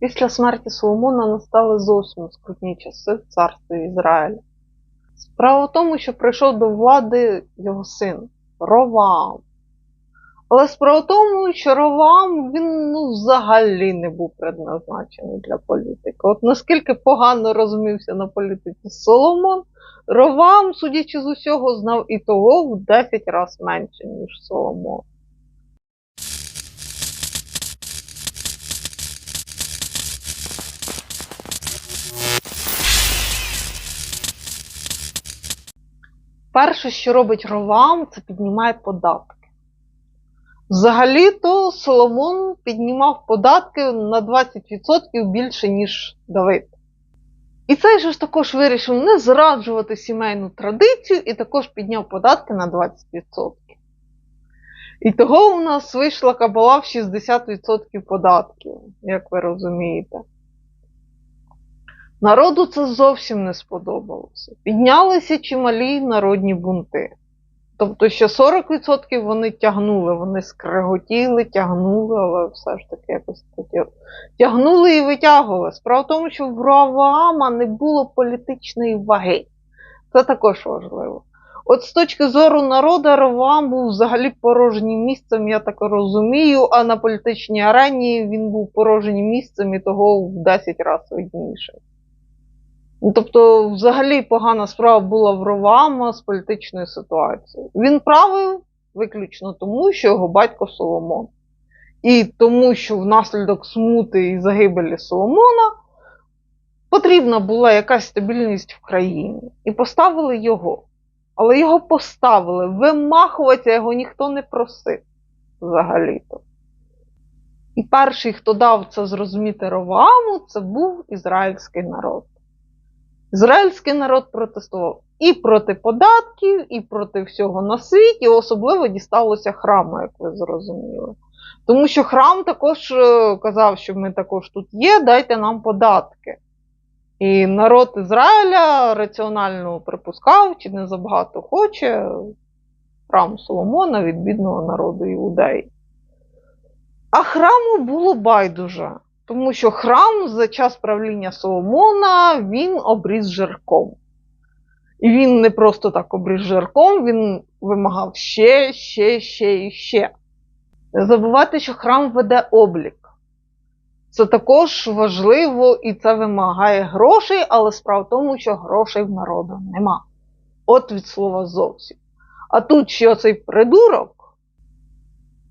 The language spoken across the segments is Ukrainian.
Після смерті Соломона настали зовсім скрутні часи в царстві Ізраїля. Справа в тому, що прийшов до влади його син Роваам. Але справа в тому, що Роваам він ну, взагалі не був предназначений для політики. От наскільки погано розумівся на політиці Соломон, Роваам, судячи з усього, знав і того в 10 разів менше, ніж Соломон. Перше, що робить Роваам, це піднімає податки. Взагалі-то Соломон піднімав податки на 20% більше, ніж Давид. І цей же ж також вирішив не зраджувати сімейну традицію і також підняв податки на 20%. І того у нас вийшла кабала в 60% податків, як ви розумієте. Народу це зовсім не сподобалося. Піднялися чималі народні бунти. Тобто ще 40% вони тягнули, вони скреготіли, тягнули, але все ж таки якось. Тягнули і витягували. Справа в тому, що в Раваама не було політичної ваги. Це також важливо. От з точки зору народу, Раваам був взагалі порожнім місцем, я так розумію, а на політичній арені він був порожнім місцем і того в 10 разів видніший. Ну, Тобто, взагалі погана справа була в Ровама з політичною ситуацією. Він правив виключно тому, що його батько Соломон. І тому, що внаслідок смути і загибелі Соломона потрібна була якась стабільність в країні. І поставили його. Але його поставили. Вимахуватися його ніхто не просив взагалі-то. І перший, хто дав це зрозуміти Роваму, це був ізраїльський народ. Ізраїльський народ протестував і проти податків, і проти всього на світі, особливо дісталося храму, як ви зрозуміли. Тому що храм також е, казав, що ми також тут є, дайте нам податки. І народ Ізраїля раціонально припускав, чи не забагато хоче храм Соломона від бідного народу іудеї. А храму було байдуже. Тому що храм за час правління Соломона він обріз жирком. І він не просто так обріз жирком, він вимагав ще, ще, ще і ще. Не забувайте, що храм веде облік. Це також важливо і це вимагає грошей, але справа в тому, що грошей в народу нема. От від слова зовсім. А тут ще оцей придурок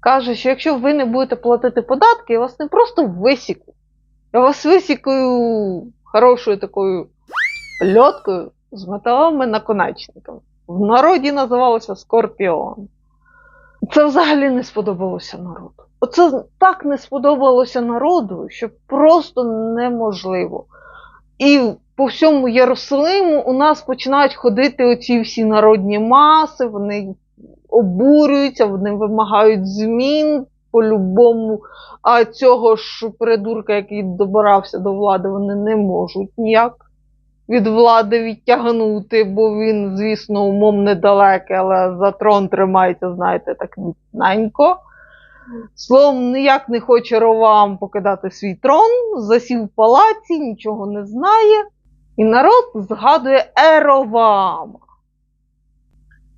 каже, що якщо ви не будете платити податки, я вас не просто висіку. Я вас висікаю хорошою такою льоткою з металовими наконечниками. В народі називалося Скорпіон. Це взагалі не сподобалося народу. Оце так не сподобалося народу, що просто неможливо. І по всьому Єрусалиму у нас починають ходити оці всі народні маси, вони обурюються, вони вимагають змін по-любому. А цього ж придурка, який добирався до влади, вони не можуть ніяк від влади відтягнути, бо він, звісно, умом недалекий, але за трон тримається, знаєте, так міцненько. Словом, ніяк не хоче Ровам покидати свій трон, засів в палаці, нічого не знає. І народ згадує Еровама.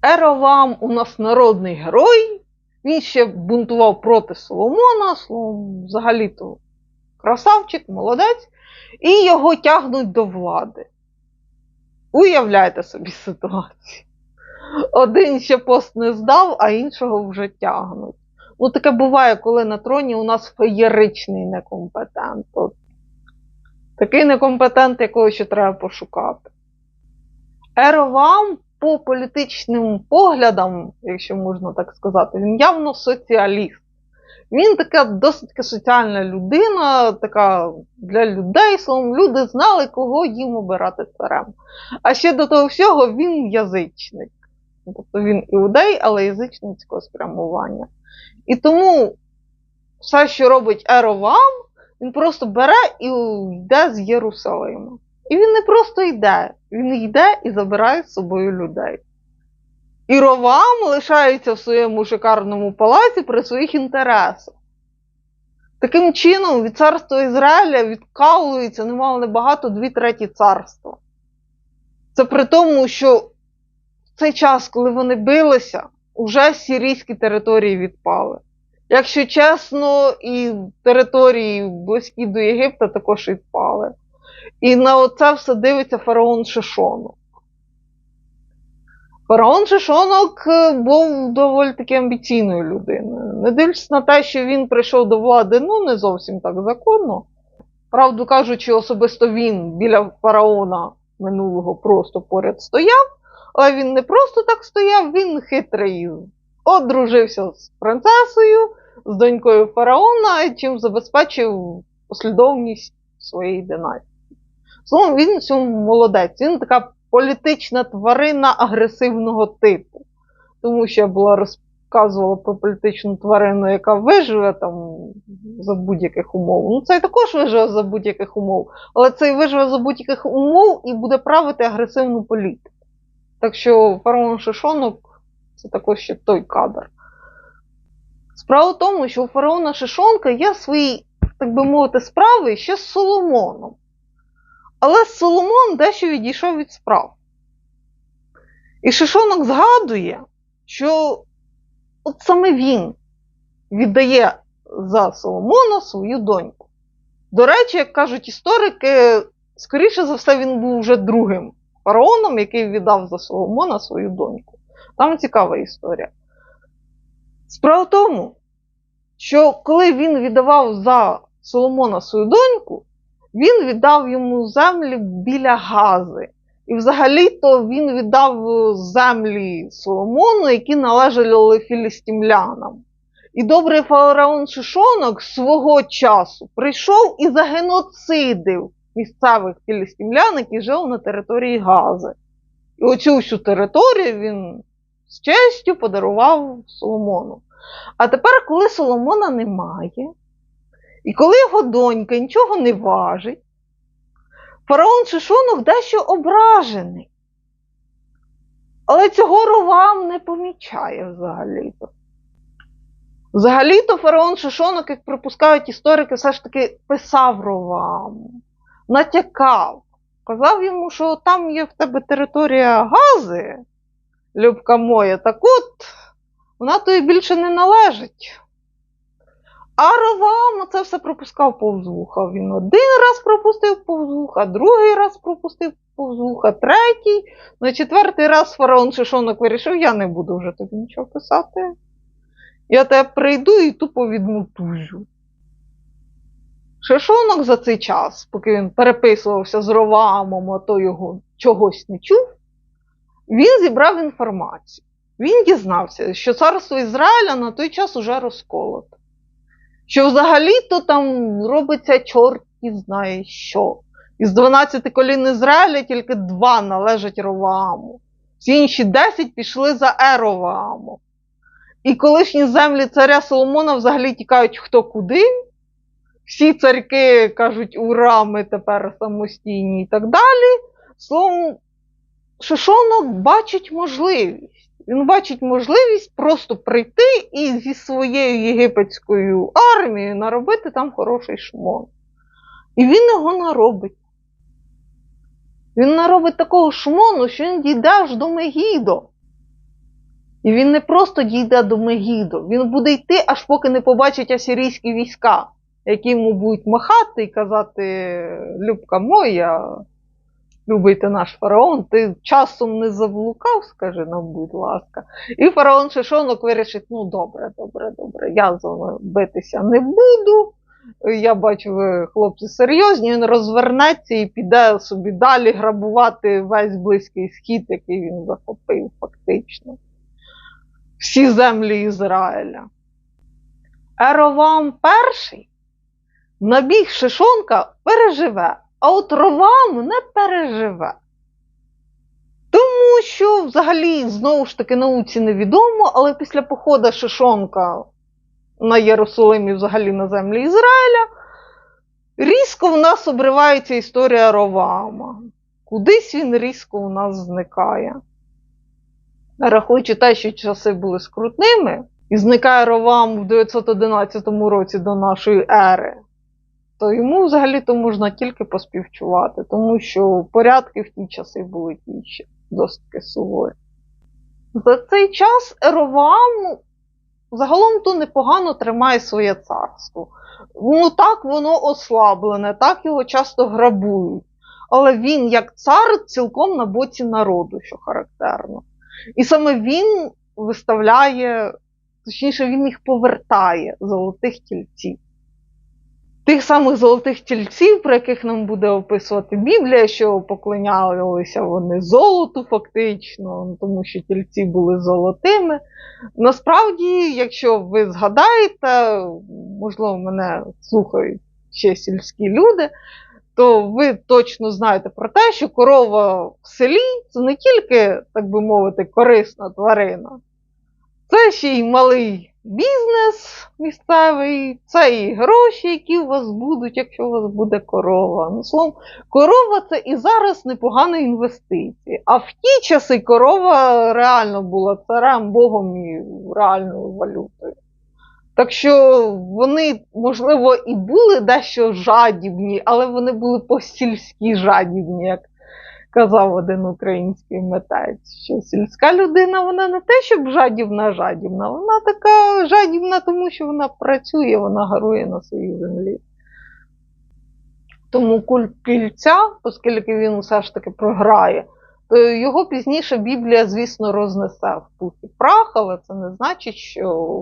Еровам у нас народний герой. Він ще бунтував проти Соломона, словом, взагалі-то красавчик, молодець, і його тягнуть до влади. Уявляйте собі ситуацію. Один ще пост не здав, а іншого вже тягнуть. Ну, таке буває, коли на троні у нас феєричний некомпетент. От. Такий некомпетент, якого ще треба пошукати. Еровам по політичним поглядам, якщо можна так сказати, він явно соціаліст. Він така досить соціальна людина, така для людей, словом, люди знали, кого їм обирати царем. А ще до того всього він язичник. Тобто він іудей, але язичницького спрямування. І тому все, що робить Еровам, він просто бере і йде з Єрусалима. І він не просто йде, він йде і забирає з собою людей. І Ровам лишається в своєму шикарному палаці при своїх інтересах. Таким чином, від царства Ізраїля відкалується немало небагато дві треті царства. Це при тому, що в цей час, коли вони билися, уже сирійські території відпали. Якщо чесно, і території близькі до Єгипта також відпали. І на оце все дивиться фараон Шишонок. Фараон Шишонок е, був доволі таки амбіційною людиною. Не дивлячись на те, що він прийшов до влади ну, не зовсім так законно. Правду кажучи, особисто він біля фараона минулого просто поряд стояв, але він не просто так стояв, він хитрий. Одружився з принцесою, з донькою фараона, чим забезпечив послідовність своєї династії. Словом, він цьому молодець. Він така політична тварина агресивного типу. Тому що я була розказувала про політичну тварину, яка виживе там за будь-яких умов. Ну, цей також виживе за будь-яких умов, але цей виживе за будь-яких умов і буде правити агресивну політику. Так що фараон Шишонок це також ще той кадр. Справа в тому, що у фараона Шишонка є свої, так би мовити, справи ще з Соломоном. Але Соломон дещо відійшов від справ. І Шишонок згадує, що от саме він віддає за Соломона свою доньку. До речі, як кажуть історики, скоріше за все, він був вже другим фараоном, який віддав за Соломона свою доньку. Там цікава історія. Справа в тому, що коли він віддавав за Соломона свою доньку, він віддав йому землі біля Гази. І взагалі-то він віддав е, землі Соломону, які належали філістимлянам. І добрий фараон Шишонок свого часу прийшов і загеноцидив місцевих філістимлян, які жили на території Гази. І оцю всю територію він з честю подарував Соломону. А тепер, коли Соломона немає, і коли його донька нічого не важить, фараон Шишонок дещо ображений. Але цього Ровам не помічає взагалі-то. Взагалі-то фараон Шишонок, як припускають історики, все ж таки писав Роваму, натякав, казав йому, що там є в тебе територія Гази, Любка моя, так от вона тобі більше не належить. А Ровам це все пропускав повз вуха. Він один раз пропустив повз вуха, другий раз пропустив повз вуха, третій. На четвертий раз фараон Шишонок вирішив, я не буду вже тобі нічого писати. Я тебе прийду і тупо відмутужу. Шишонок за цей час, поки він переписувався з Ровамом, а то його чогось не чув, він зібрав інформацію. Він дізнався, що царство Ізраїля на той час уже розколото. Що взагалі-то там робиться чорт і знає що. Із 12 колін Ізраїля тільки два належать Ровааму. Всі інші 10 пішли за Ероваамом. І колишні землі царя Соломона взагалі тікають хто куди. Всі царьки кажуть, ура, ми тепер самостійні і так далі. Словом, Шишонок бачить можливість. Він бачить можливість просто прийти і зі своєю єгипетською армією наробити там хороший шмон. І він його наробить. Він наробить такого шмону, що він дійде аж до Мегідо. І він не просто дійде до Мегідо, він буде йти, аж поки не побачить асирійські війська, які йому будуть махати і казати: Любка моя, любий ти наш фараон, ти часом не заблукав, скажи нам, будь ласка. І фараон Шишонок вирішить: ну добре, добре, добре, я з вами битися не буду. Я бачу, ви хлопці серйозні, він розвернеться і піде собі далі грабувати весь близький схід, який він захопив фактично. Всі землі Ізраїля. Еровам перший набіг Шишонка переживе, а от Ровам не переживе. Тому що взагалі, знову ж таки, науці невідомо, але після походу Шишонка на Єрусалим і взагалі на землі Ізраїля, різко в нас обривається історія Ровама. Кудись він різко у нас зникає. Рахуючи те, що часи були скрутними, і зникає Ровам в 911 році до нашої ери, то йому взагалі-то можна тільки поспівчувати, тому що порядки в ті часи були ще досить суворі. За цей час Еровам загалом то непогано тримає своє царство. Ну так воно ослаблене, так його часто грабують. Але він, як цар, цілком на боці народу, що характерно. І саме він виставляє, точніше, він їх повертає золотих тільців. Тих самих золотих тільців, про яких нам буде описувати Біблія, що поклонялися вони золоту, фактично, тому що тільці були золотими. Насправді, якщо ви згадаєте, можливо, мене слухають ще сільські люди, то ви точно знаєте про те, що корова в селі це не тільки, так би мовити, корисна тварина, це ще й малий бізнес місцевий, це і гроші, які у вас будуть, якщо у вас буде корова. Ну, словом, корова це і зараз непогана інвестиція. А в ті часи корова реально була царем, богом і реальною валютою. Так що вони, можливо, і були дещо жадібні, але вони були по-сільськи жадібні, як казав один український митець. Що сільська людина, вона не те, щоб жадібна, жадібна, вона така жадібна, тому що вона працює, вона гарує на своїй землі. Тому культ кільця, оскільки він все ж таки програє, то його пізніше Біблія, звісно, рознесе в пух і прах, але це не значить, що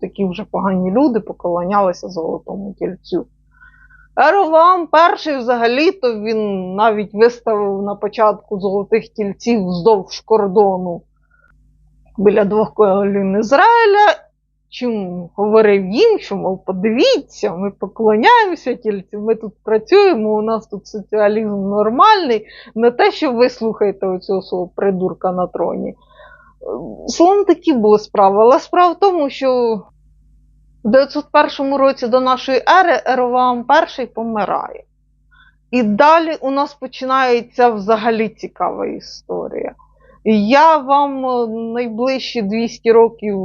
такі вже погані люди поклонялися золотому тільцю. Еровам перший взагалі-то він навіть виставив на початку золотих тільців вздовж кордону біля двох колін Ізраїля, чим говорив їм, що, мов, подивіться, ми поклоняємося тільцям, ми тут працюємо, у нас тут соціалізм нормальний, не те, що ви слухаєте оцього свого придурка на троні. Словом, такі були справи. Але справа в тому, що в 901 році до нашої ери Ероваам І помирає. І далі у нас починається взагалі цікава історія. Я вам е, найближчі 200 років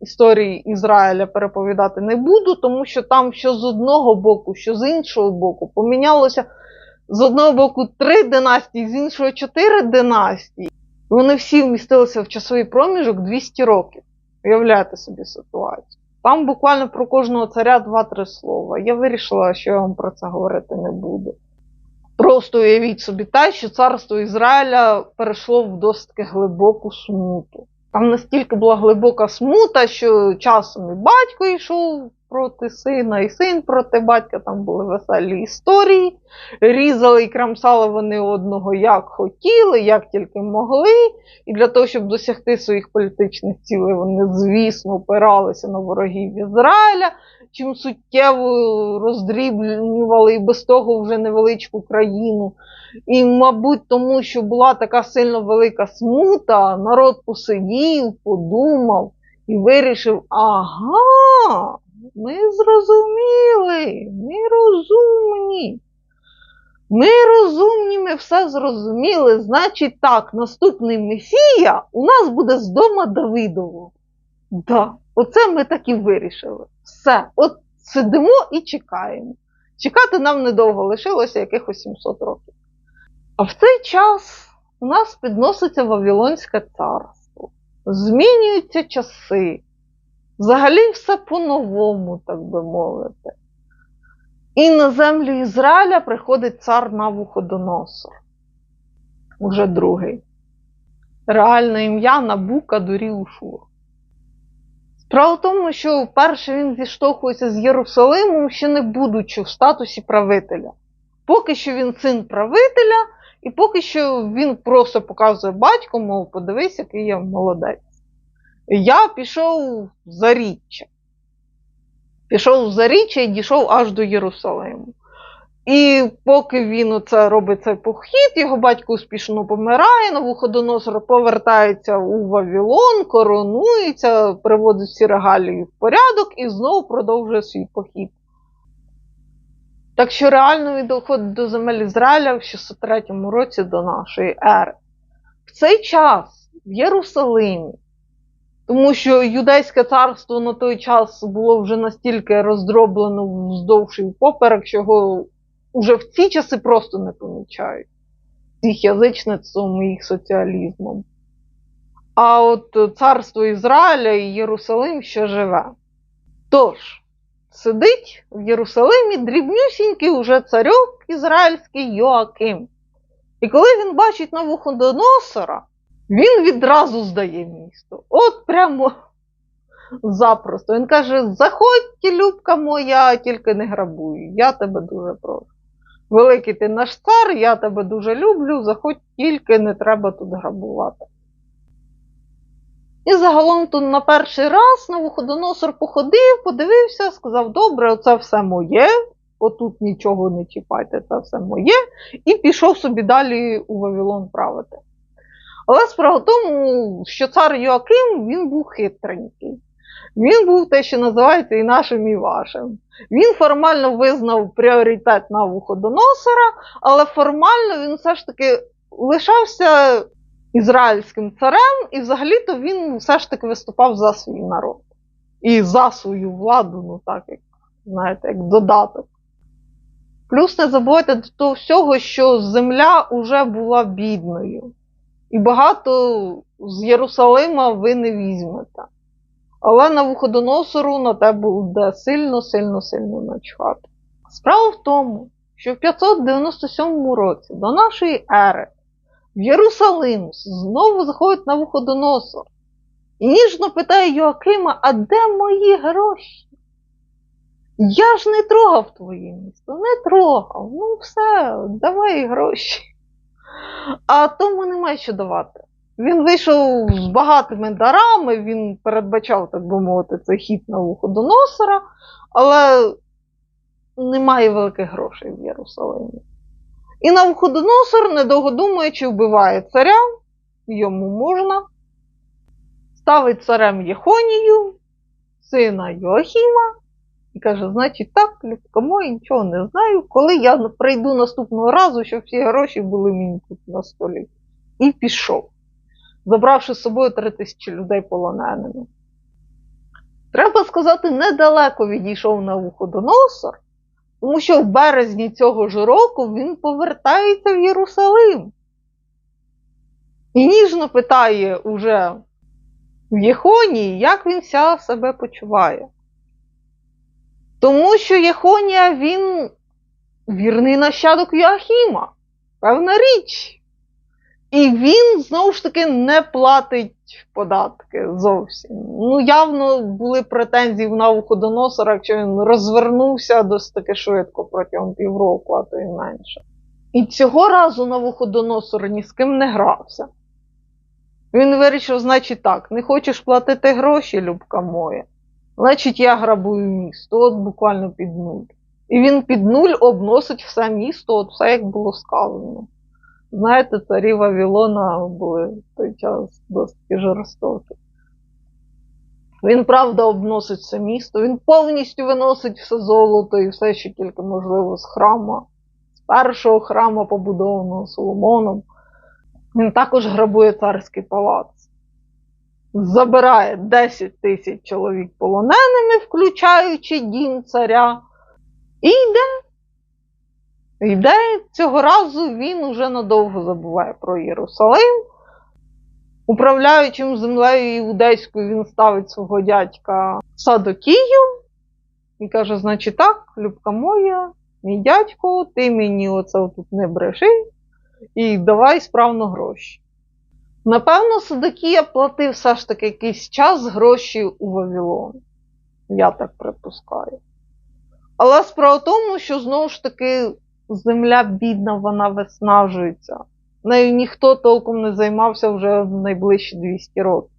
історії Ізраїля переповідати не буду, тому що там що з одного боку, що з іншого боку помінялося з одного боку три династії, з іншого чотири династії. Вони всі вмістилися в часовий проміжок 200 років. Уявляєте собі ситуацію. Там буквально про кожного царя два-три слова. Я вирішила, що я вам про це говорити не буду. Просто уявіть собі те, що царство Ізраїля перейшло в досить глибоку смуту. Там настільки була глибока смута, що часом і батько йшов проти сина, і син проти батька. Там були веселі історії. Різали і крамсали вони одного як хотіли, як тільки могли. І для того, щоб досягти своїх політичних цілей, вони, звісно, опиралися на ворогів Ізраїля, чим суттєво роздрібнювали і без того вже невеличку країну. І, мабуть, тому що була така сильно велика смута, народ посидів, подумав і вирішив: ага, ми зрозуміли, ми розумні. Ми розумні, ми все зрозуміли. Значить, так, наступний Месія у нас буде з дома Давидового. Да, Оце ми так і вирішили. Все, от сидимо і чекаємо. Чекати нам недовго лишилося якихось 700 років. А в цей час у нас підноситься Вавилонське царство. Змінюються часи. Взагалі все по-новому, так би мовити. І на землю Ізраїля приходить цар Навуходоносор. Уже другий. Реальне ім'я Набука Доріушур. Справа в тому, що вперше він зіштовхується з Єрусалимом, ще не будучи в статусі правителя. Поки що він син правителя, і поки що він просто показує батьку, мов, подивись, який я молодець. Я пішов в заріччя. Пішов в заріччя і дійшов аж до Єрусалиму. І поки він оце робить цей похід, його батько успішно помирає, Навуходоносор повертається у Вавилон, коронується, приводить всі регалії в порядок і знову продовжує свій похід. Так що реально він доходить до земель Ізраїля в 603 році до нашої ери. В цей час в Єрусалимі Тому що юдейське царство на той час було вже настільки роздроблено вздовж і впоперек, що його уже в ці часи просто не помічають. Їх язичництвом і їх соціалізмом. А от царство Ізраїля і Єрусалим ще живе. Тож, сидить в Єрусалимі дрібнюсінький уже царьок ізраїльський Йоаким. І коли він бачить Навуходоносора, він відразу здає місто. От прямо запросто. Він каже: Заходь, любка моя, тільки не грабуй. Я тебе дуже прошу. Великий ти наш цар, я тебе дуже люблю, заходь, тільки не треба тут грабувати. І загалом тут на перший раз Навуходоносор походив, подивився, сказав: добре, оце все моє, отут нічого не чіпайте, це все моє, і пішов собі далі у Вавилон правити. Але справа в тому, що цар Йоаким він був хитренький. Він був те, що називається і нашим, і вашим. Він формально визнав пріоритет Навуходоносора, але формально він все ж таки лишався ізраїльським царем, і взагалі-то він все ж таки виступав за свій народ. І за свою владу, ну так, як знаєте, як додаток. Плюс не забувайте до того всього, що земля вже була бідною. І багато з Єрусалима ви не візьмете. Але на виходоносору на те буде сильно, сильно, сильно начхати. Справа в тому, що в 597 році до нашої ери в Єрусалим знову заходить на виходоносор. І ніжно питає Йоакима, а де мої гроші? Я ж не трогав твоє місто, не трогав. Ну все, давай гроші. А тому немає що давати. Він вийшов з багатими дарами, він передбачав, так би мовити, цей хід на виходоносора, але немає великих грошей в Єрусалимі. І Навуходоносор, недовго думаючи, вбиває царя, йому можна, ставить царем Єхонію, сина Йоахіма, і каже: значить, так, кому я нічого не знаю, коли я прийду наступного разу, щоб всі гроші були мені тут на столі. І пішов, забравши з собою три тисячі людей полоненими. Треба сказати, недалеко відійшов на Навуходоносор, тому що в березні цього ж року він повертається в Єрусалим. І ніжно питає уже в Єхонії, як він ся себе почуває. Тому що Єхонія він вірний нащадок Йоахіма, певна річ. І він знову ж таки не платить податки зовсім. Ну, явно були претензії в Навуходоносора, якщо він розвернувся досить таки швидко протягом півроку, а то й менше. І цього разу Навуходоносор ні з ким не грався. Він вирішив, значить так, не хочеш платити гроші, любка моя. Значить, я грабую місто, от буквально під нуль. І він під нуль обносить все місто, от все як було сказано. Знаєте, царі Вавилона були в той час досить жорстокі. Він, правда, обносить все місто, він повністю виносить все золото і все, що тільки можливо з храма, з першого храму, побудованого Соломоном. Він також грабує царський палац. Забирає 10 тисяч чоловік полоненими, включаючи дім царя, і йде. Йде цього разу він уже надовго забуває про Єрусалим. Управляючим землею іудейською він ставить свого дядька Садокію і каже: значить так, любка моя, мій дядько, ти мені оце тут не бреши і давай справно гроші. Напевно, Садокія платив все ж таки якийсь час гроші у Вавилон. Я так припускаю. Але справа в тому, що знову ж таки земля бідна, вона виснажується. Нею ніхто толком не займався вже в найближчі 200 років.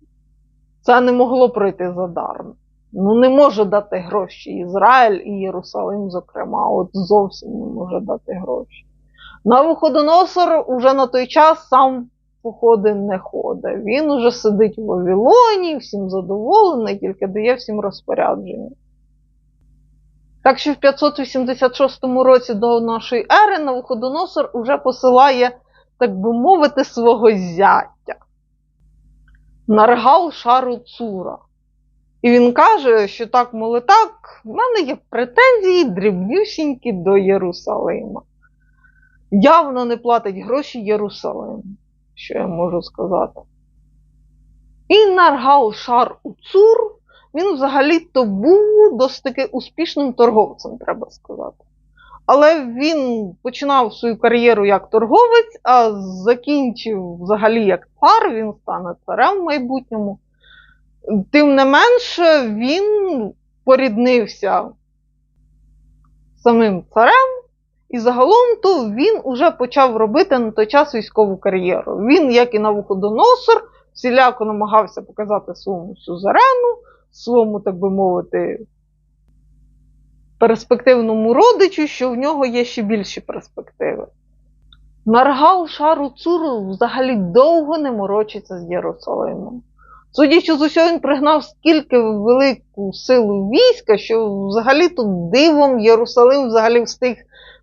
Це не могло пройти задармо. Ну, не може дати гроші Ізраїль і Єрусалим, зокрема, от зовсім не може дати гроші. Навуходоносор уже на той час сам походи не ходить. Він уже сидить у Вавилоні, всім задоволений, тільки дає всім розпорядження. Так що в 586 році до нашої ери Навуходоносор уже посилає, так би мовити, свого зятя. Наргал Шару Цура. І він каже, що так, моли так, в мене є претензії дрібнюсінькі до Єрусалима. Явно не платить гроші Єрусалим, що я можу сказати. І Наргал Шар Уцур, він взагалі-то був досить таки успішним торговцем, треба сказати. Але він починав свою кар'єру як торговець, а закінчив взагалі як цар, він стане царем в майбутньому. Тим не менше, він поріднився самим царем, і загалом то він уже почав робити на той час військову кар'єру. Він, як і Навуходоносор, всіляко намагався показати своєму сюзерену, своєму, так би мовити, перспективному родичу, що в нього є ще більші перспективи. Наргал Шару Цуру взагалі довго не морочиться з Єрусалимом. Судячи з усього, він пригнав скільки велику силу війська, що взагалі тут дивом Єрусалим взагалі встиг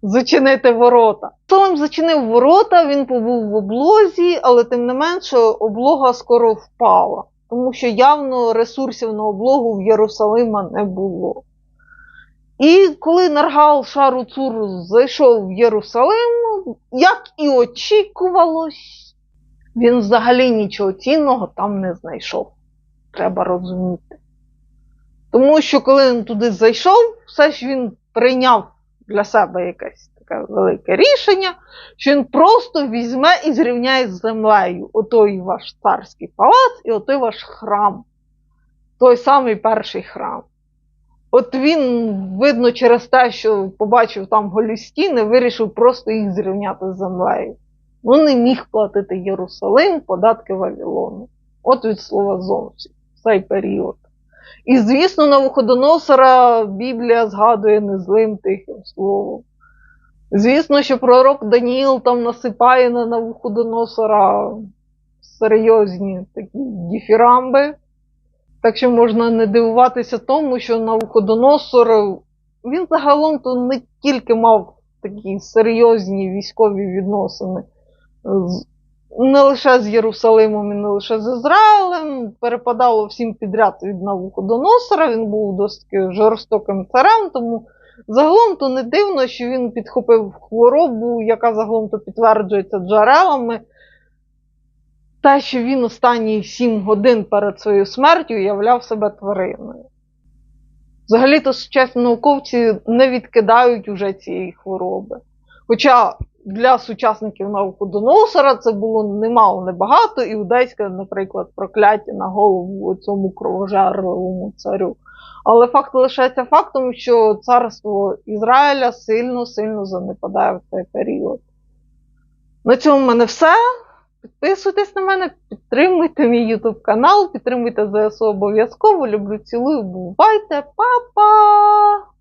зачинити ворота. Єрусалим зачинив ворота, він побув в облозі, але тим не менше облога скоро впала, тому що явно ресурсів на облогу в Єрусалима не було. І коли Наргал Шару Цур зайшов в Єрусалим, як і очікувалось, він взагалі нічого цінного там не знайшов. Треба розуміти. Тому що коли він туди зайшов, все ж він прийняв для себе якесь таке велике рішення, що він просто візьме і зрівняє з землею отой ваш царський палац і отой ваш храм. Той самий перший храм. От він, видно, через те, що побачив там голі стіни, вирішив просто їх зрівняти з землею. Ну, не міг платити Єрусалим податки Вавилону. От від слова зовсім, цей період. І, звісно, на Навуходоносора Біблія згадує незлим тихим словом. Звісно, що пророк Даніїл там насипає на Навуходоносора серйозні такі діфірамби. Так що можна не дивуватися тому, що Навуходоносор, він загалом то не тільки мав такі серйозні військові відносини не лише з Єрусалимом і не лише з Ізраїлем, перепадало всім підряд від Навуходоносора, він був досить жорстоким царем, тому загалом то не дивно, що він підхопив хворобу, яка загалом то підтверджується джерелами. Те, що він останні сім годин перед своєю смертю являв себе твариною. Взагалі-то сучасні науковці не відкидають уже цієї хвороби. Хоча для сучасників Навуходоносора це було немало небагато, іудейське, наприклад, прокляття на голову цьому кровожерливому царю. Але факт лишається фактом, що царство Ізраїля сильно-сильно занепадає в цей період. На цьому в мене все. Підписуйтесь на мене, підтримуйте мій YouTube канал, підтримуйте ЗСУ обов'язково. Люблю, цілую, бувайте, па-па!